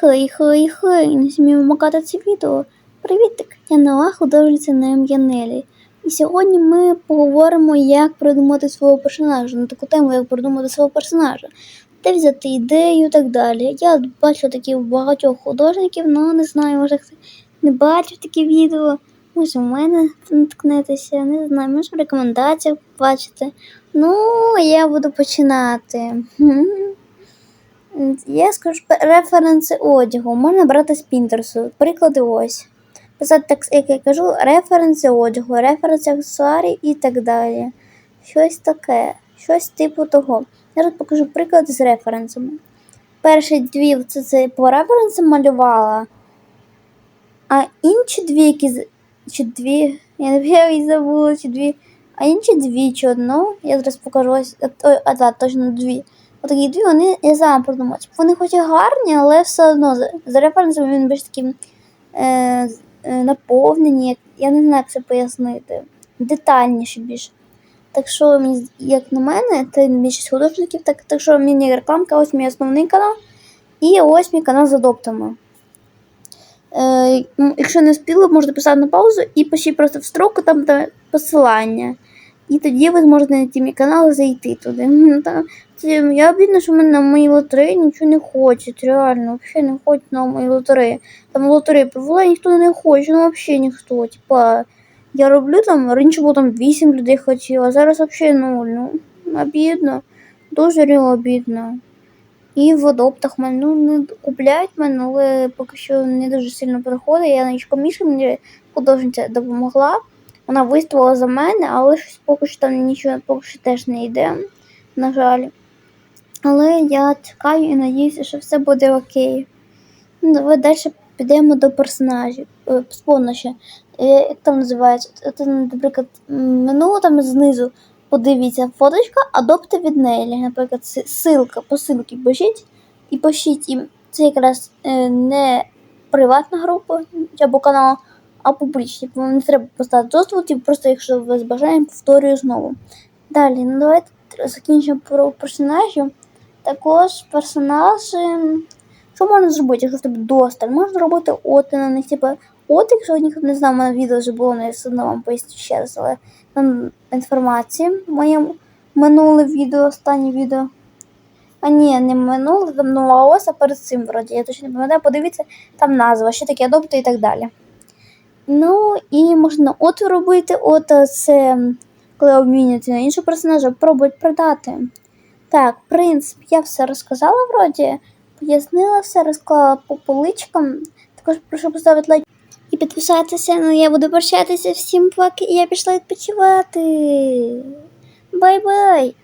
Хей, хей, хей, не смію вмикати це відео. Привітик, я нова художниця на ім'я Нелі. І сьогодні ми поговоримо, як придумати свого персонажа, на таку тему, як придумати свого персонажа, де взяти ідею і так далі. Я бачу такі багатьох художників, але не знаю, може хто не бачив такі відео. Може, в мене наткнетеся, не знаю, може в рекомендаціях бачите. Ну, я буду починати. Я скажу референси одягу. Можна брати з Пінтерсу. Приклади ось. Писати так, як я кажу, референси одягу, референси аксесуарів і так далі. Щось таке, щось типу того. Тут покажу приклади з референсами. Перші дві це, це по референсам малювала, а інші дві, які чи дві, я не забула, чи дві, а інші дві чи одну, я зараз покажу ось, а, то- а так, точно дві. Отакі дві, вони я сама придумала. Вони хоч і гарні, але все одно за, референсами він більш таким е, е, наповнені, я не знаю, як це пояснити. Детальніше більше. Так що, як на мене, це більшість художників, так, так що мені рекламка, ось мій основний канал. І ось мій канал з адоптами. Е, якщо не встигли, можете писати на паузу і пишіть просто в строку там де посилання. І тоді ви зможете знайти мій канал зайти туди. М, Та, це, я обідно, що в мене на моїй лотереї нічого не хочуть, реально, взагалі не хочуть на моїй лотереї. Там лотерею провела, ніхто не хоче, ну взагалі ніхто. Типа, я роблю там, раніше було там 8 людей хотіло, а зараз взагалі нуль. Ну, обідно, дуже обідно. І в адоптах мене ну, не купляють мене, але поки що не дуже сильно приходить. Я на мені художниця допомогла. Вона виставила за мене, але щось поки що там нічого поки що теж не йде, на жаль. Але я чекаю і надіюся, що все буде окей. Ну, давай далі підемо до персонажів. Е, Спомню. Е, Як там називається? Це, наприклад, м, там знизу. Подивіться, фоточка адопти від Нелі. Наприклад, си- силка, посилки пишіть і пишіть їм. Це якраз е, не приватна група або канал, а публічні. Вам не треба поставити дозволів, просто якщо ви з повторюю знову. Далі, ну давайте закінчимо про персонажів. Також персонажі. Що можна зробити, якщо в тебе досталь? Можна робити оти на них, типу, от, якщо ніхто не знав, у мене відео вже було, але я все одно вам поясню ще раз, але там інформація в моєму минуле відео, останнє відео. А ні, не минуле, там нова ось, а перед цим вроді. Я точно не пам'ятаю, подивіться, там назва, що таке адопти і так далі. Ну і можна от робити, от це коли обмінюєте на іншого персонажа, пробують продати. Так, в принципі, я все розказала вроді, пояснила все, розклала по поличкам. Також прошу поставити лайк і підписатися. Ну я буду прощатися всім поки. і Я пішла відпочивати. Бай-бай!